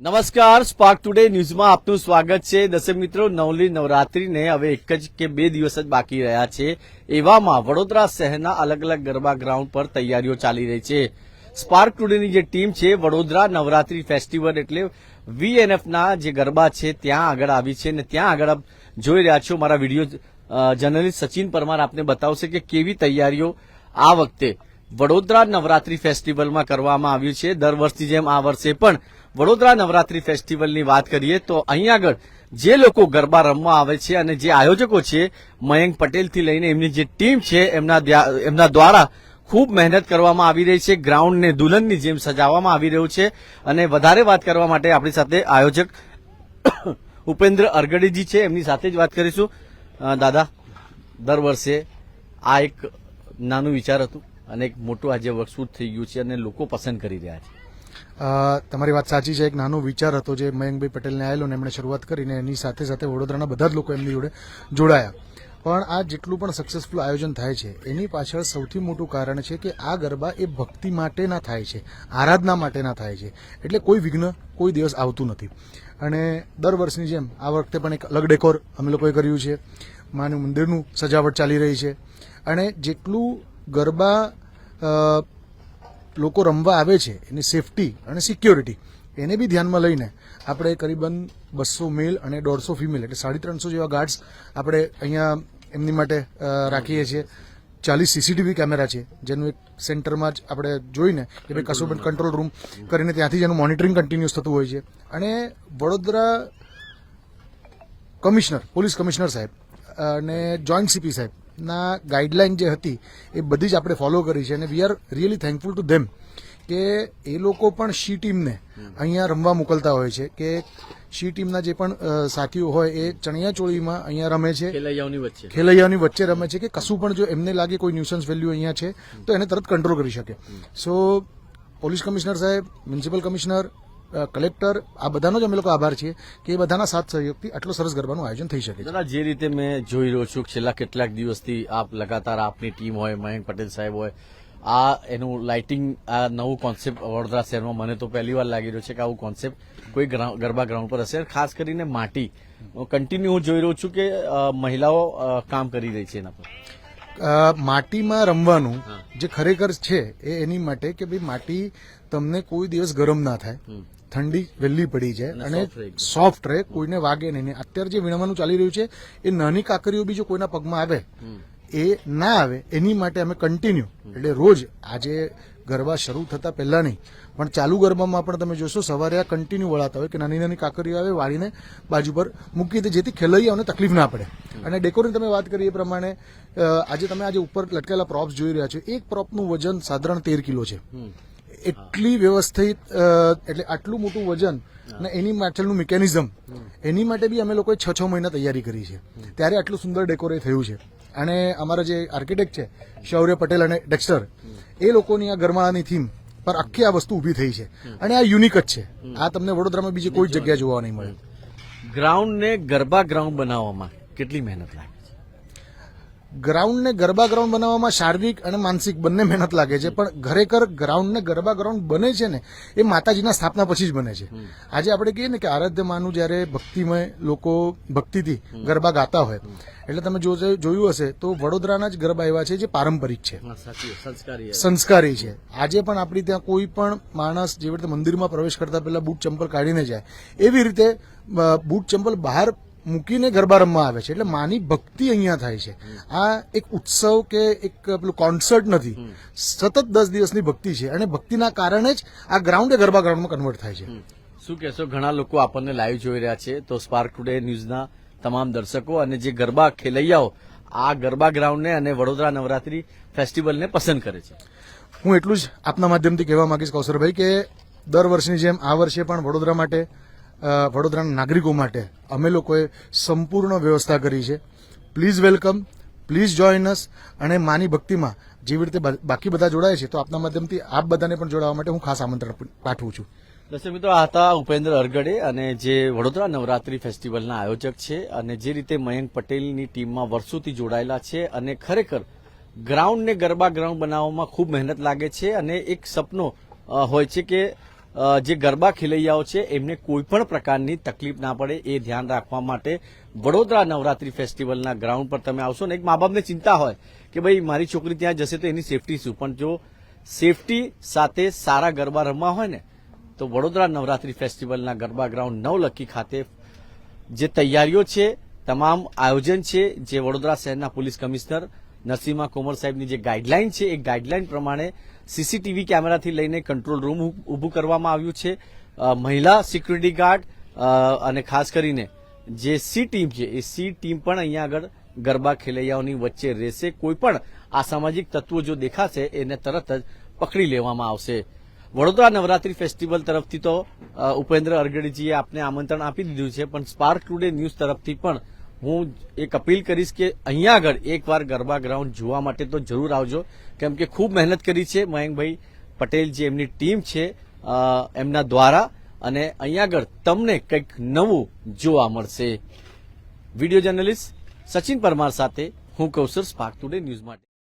નમસ્કાર spark today ન્યૂઝમાં આપનું સ્વાગત છે. દર્શક મિત્રો, નવલી નવરાત્રીને હવે એક જ કે બે દિવસ જ બાકી રહ્યા છે. એવામાં વડોદરા શહેરના અલગ અલગ ગરબા ગ્રાઉન્ડ પર તૈયારીઓ ચાલી રહી છે. સ્પાર્ક ટુડેની જે ટીમ છે, વડોદરા નવરાત્રી ફેસ્ટિવલ એટલે વીએનએફના જે ગરબા છે, ત્યાં આગળ આવી છે અને ત્યાં આગળ આપ જોઈ રહ્યા છો. મારા વીડિયો જર્નલિસ્ટ સચિન પરમાર આપને બતાવશે કે કેવી તૈયારીઓ આ વખતે વડોદરા નવરાત્રી ફેસ્ટિવલમાં કરવામાં આવ્યું છે. દર વર્ષની જેમ આ વર્ષે પણ વડોદરા નવરાત્રી ફેસ્ટિવલની વાત કરીએ તો અહીં આગળ જે લોકો ગરબા રમવા આવે છે અને જે આયોજકો છે, મયંક પટેલથી લઈને એમની જે ટીમ છે, એમના એમના દ્વારા ખૂબ મહેનત કરવામાં આવી રહી છે, ગ્રાઉન્ડને દુલ્હનની જેમ સજાવવામાં આવી રહ્યું છે અને વધારે વાત કરવા માટે આપણી સાથે આયોજક ઉપેન્દ્ર અરગડીજી છે, એમની સાથે જ વાત કરીશું. દાદા, દર વર્ષે આ એક નાનું વિચાર હતું અને એક મોટું આજે વર્કશૂટ થઈ ગયું છે અને લોકો પસંદ કરી રહ્યા છે. તમારી વાત સાચી છે. એક નાનો વિચાર હતો જે મયંકભાઈ પટેલને આવેલો ને એમણે શરૂઆત કરીને એની સાથે સાથે વડોદરાના બધા જ લોકો એમની જોડે જોડાયા. પણ આ જેટલું પણ સક્સેસફુલ આયોજન થાય છે, એની પાછળ સૌથી મોટું કારણ છે કે આ ગરબા એ ભક્તિ માટેના થાય છે, આરાધના માટેના થાય છે. એટલે કોઈ વિઘ્ન કોઈ દિવસ આવતું નથી. અને દર વર્ષની જેમ આ વખતે પણ એક અલગ ડેકોર અમે લોકોએ કર્યું છે. માનું મંદિરનું સજાવટ ચાલી રહી છે. અને જેટલું ગરબા લોકો રમવા આવે છે, એની સેફટી અને સિક્યોરિટી એને બી ધ્યાનમાં લઈને આપણે કરીબન બસો મેલ અને દોઢસો ફિમેલ એટલે સાડી ત્રણસો જેવા ગાર્ડ્સ આપણે અહીંયા એમની માટે રાખીએ છીએ. ચાલીસ સીસીટીવી કેમેરા છે, જેનું એક સેન્ટરમાં જ આપણે જોઈને કે ભાઈ કશું પણ કંટ્રોલ રૂમ કરીને ત્યાંથી જ એનું મોનિટરિંગ કન્ટિન્યુઅસ થતું હોય છે. અને વડોદરા કમિશનર, પોલીસ કમિશનર સાહેબ, અને જોઈન્ટ સીપી સાહેબ ના ગાઈડલાઇન જે હતી એ બધી જ આપણે ફોલો કરી છે અને we are really thankful to them કે એ લોકો પણ શી ટીમને અહીંયા રમવા મોકલતા હોય છે કે શી ટીમના જે પણ સાથીઓ હોય એ ચણિયા ચોળીમાં અહીંયા રમે છે. ખેલૈયાઓની વચ્ચે. રમે છે કે કશું પણ જો એમને લાગે કોઈ ન્યુસન્સ વેલ્યુ અહીંયા છે તો એને તરત કંટ્રોલ કરી શકે. સો પોલીસ કમિશનર સાહેબ મ્યુનિસિપલ કમિશનર કલેક્ટર આ બધાનો જ અમે લોકો આભાર છીએ કે એ બધાના સાથ સહયોગથી આટલું સરસ ગરબાનું આયોજન થઈ શકે છે. દાદા જે રીતે મેં જોઈ રહ્યો છું છેલ્લા કેટલાક દિવસથી આપ લગાતાર આપની ટીમ હોય મયંક પટેલ સાહેબ હોય આ એનું લાઇટિંગ આ નવું કોન્સેપ્ટ વડોદરા શહેરમાં મને તો પહેલી વાર લાગી રહ્યો છે કે આવું કોન્સેપ્ટ કોઈ ગરબા ગ્રાઉન્ડ પર હશે. ખાસ કરીને માટી. કન્ટિન્યુ હું જોઈ રહ્યો છું કે મહિલાઓ કામ કરી રહી છે એના પર. માટીમાં રમવાનું જે ખરેખર છે એ એની માટે કે ભાઈ માટી તમને કોઈ દિવસ ગરમ ના થાય. ઠંડી વહેલી પડી જાય અને. સોફ્ટ રહે કોઈને વાગે નહીં. અત્યારે જે વીણવાનું ચાલી રહ્યું છે એ નાની કાકરીઓ બી જો કોઈના પગમાં આવે એ ના આવે એની માટે અમે કન્ટિન્યુ એટલે રોજ આજે ગરબા શરૂ થતા પહેલા નહીં પણ ચાલુ ગરબામાં પણ તમે જોશો સવારે આ કન્ટિન્યુ વળાતા હોય કે નાની નાની કાકરીઓ આવે વાળીને બાજુ પર મૂકી દે જેથી ખેલૈયાઓને તકલીફ ના પડે. અને ડેકોરની તમે વાત કરી એ પ્રમાણે આજે તમે આજે ઉપર લટકેલા પ્રોપ્સ જોઈ રહ્યા છો. એક પ્રોપનું વજન સાધારણ તેર કિલો છે. એટલી વ્યવસ્થિત એટલે આટલું મોટું વજન અને એની પાછળનું મિકેનિઝમ. એની માટે બી અમે લોકોએ છ છ મહિના તૈયારી કરી છે. ત્યારે આટલું સુંદર ડેકોરે થયું છે. અને અમારા જે આર્કિટેક્ટ છે શૌર્ય પટેલ અને ડેક્સ્ટર એ લોકોની આ ગરમાળાની થીમ પર આખી આ વસ્તુ ઊભી થઈ છે. અને આ યુનિક જ છે. આ તમને વડોદરામાં બીજી કોઈ જગ્યા જોવા નહીં મળે. ગ્રાઉન્ડને ગરબા ગ્રાઉન્ડ બનાવવામાં કેટલી મહેનત લાગે? ગ્રાઉન્ડને ગરબા ગ્રાઉન્ડ બનાવવામાં શારીરિક અને માનસિક બંને મહેનત લાગે છે. પણ ખરેખર ગ્રાઉન્ડને ગરબા ગ્રાઉન્ડ બને છે ને એ માતાજીના સ્થાપના પછી જ બને છે. આજે આપણે કહીએ ને કે આરાધ્ય માનું જ્યારે ભક્તિમય લોકો ભક્તિથી ગરબા ગાતા હોય એટલે તમે જો જોયું હશે તો વડોદરાના જ ગરબા એવા છે જે પારંપરિક છે. સંસ્કારી છે. આજે પણ આપણી ત્યાં કોઈ પણ માણસ જેવી રીતે મંદિરમાં પ્રવેશ કરતા પહેલા બૂટ ચંપલ કાઢીને જાય એવી રીતે બૂટ ચંપલ બહાર મૂકીને ગરબા રમવા આવે છે. એટલે માની ભક્તિ અહીંયા થાય છે. આ એક ઉત્સવ કે એક પેલું કોન્સર્ટ નથી. સતત દસ દિવસની ભક્તિ છે અને ભક્તિના કારણે જ આ ગ્રાઉન્ડ એ ગરબા ગ્રાઉન્ડમાં કન્વર્ટ થાય છે. શું કહેશો? ઘણા લોકો આપણને લાઈવ જોઈ રહ્યા છે. તો સ્પાર્ક ટુડે ન્યૂઝના તમામ દર્શકો અને જે ગરબા ખેલૈયાઓ આ ગરબા ગ્રાઉન્ડને અને વડોદરા નવરાત્રી ફેસ્ટિવલને પસંદ કરે છે. હું એટલું જ આપના માધ્યમથી કહેવા માંગીશ કૌશરભાઈ કે દર વર્ષની જેમ આ વર્ષે પણ વડોદરા માટે વડોદરાના નાગરિકો માટે અમે લોકોએ સંપૂર્ણ વ્યવસ્થા કરી છે. Please welcome please join us અને માની ભક્તિમાં જેવી રીતે બાકી બધા જોડાય છે, તો આપના માધ્યમથી આપ બધાને પણ જોડાવા માટે હું ખાસ આમંત્રણ પાઠવું છું. દર્શક મિત્રો, આ હતા ઉપેન્દ્ર અરગડે અને જે વડોદરા નવરાત્રી ફેસ્ટિવલના આયોજક છે અને જે રીતે મયંક પટેલની ટીમમાં વર્ષોથી જોડાયેલા છે અને ખરેખર ગ્રાઉન્ડને ગરબા ગ્રાઉન્ડ બનાવવામાં ખૂબ મહેનત લાગે છે અને એક સપનો હોય છે કે જે ગરબા ખેલૈયાઓ છે, એમને કોઈપણ પ્રકારની તકલીફ ના પડે એ ધ્યાન રાખવા માટે વડોદરા નવરાત્રી ફેસ્ટિવલના ગ્રાઉન્ડ પર તમે આવશો ને, એક મા બાપને ચિંતા હોય કે ભાઈ મારી છોકરી ત્યાં જશે તો એની સેફટી શું? પણ જો સેફટી સાથે સારા ગરબા રમવા હોય ને, તો વડોદરા નવરાત્રી ફેસ્ટિવલના ગરબા ગ્રાઉન્ડ નવલખી ખાતે જે તૈયારીઓ છે, તમામ આયોજન છે, જે વડોદરા શહેરના પોલીસ કમિશનર નરસિંહા કોમર સાહેબની જે ગાઈડલાઈન છે, એ ગાઈડલાઈન પ્રમાણે સીસીટીવી કેમેરાથી લઈને કંટ્રોલ રૂમ ઊભું કરવામાં આવ્યું છે. મહિલા સિક્યુરિટી ગાર્ડ અને ખાસ કરીને જે સી ટીમ છે, એ સી ટીમ પણ અહીંયા આગળ ગરબા ખેલૈયાઓની વચ્ચે રહેશે. કોઈ પણ અસામાજિક તત્વો જો દેખાશે, એને તરત જ પકડી લેવામાં આવશે. વડોદરા નવરાત્રી ફેસ્ટિવલ તરફથી તો ઉપેન્દ્ર અરગડીજીએ આપને આમંત્રણ આપી દીધું છે, પણ સ્પાર્ક ટુડે ન્યૂઝ તરફથી પણ હું એક અપીલ કરીશ કે અહીંયા આગળ એકવાર ગરબા ગ્રાઉન્ડ જોવા માટે તો જરૂર આવજો. કેમ કે ખૂબ મહેનત કરી છે મયંકભાઈ પટેલ જે એમની ટીમ છે એમના દ્વારા. અને અહીંયા આગળ તમને કંઈક નવું જોવા મળશે. વીડિયો જર્નલિસ્ટ સચિન પરમાર સાથે હું કૌશર સ્પાર્ક ટુડે ન્યૂઝ માટે.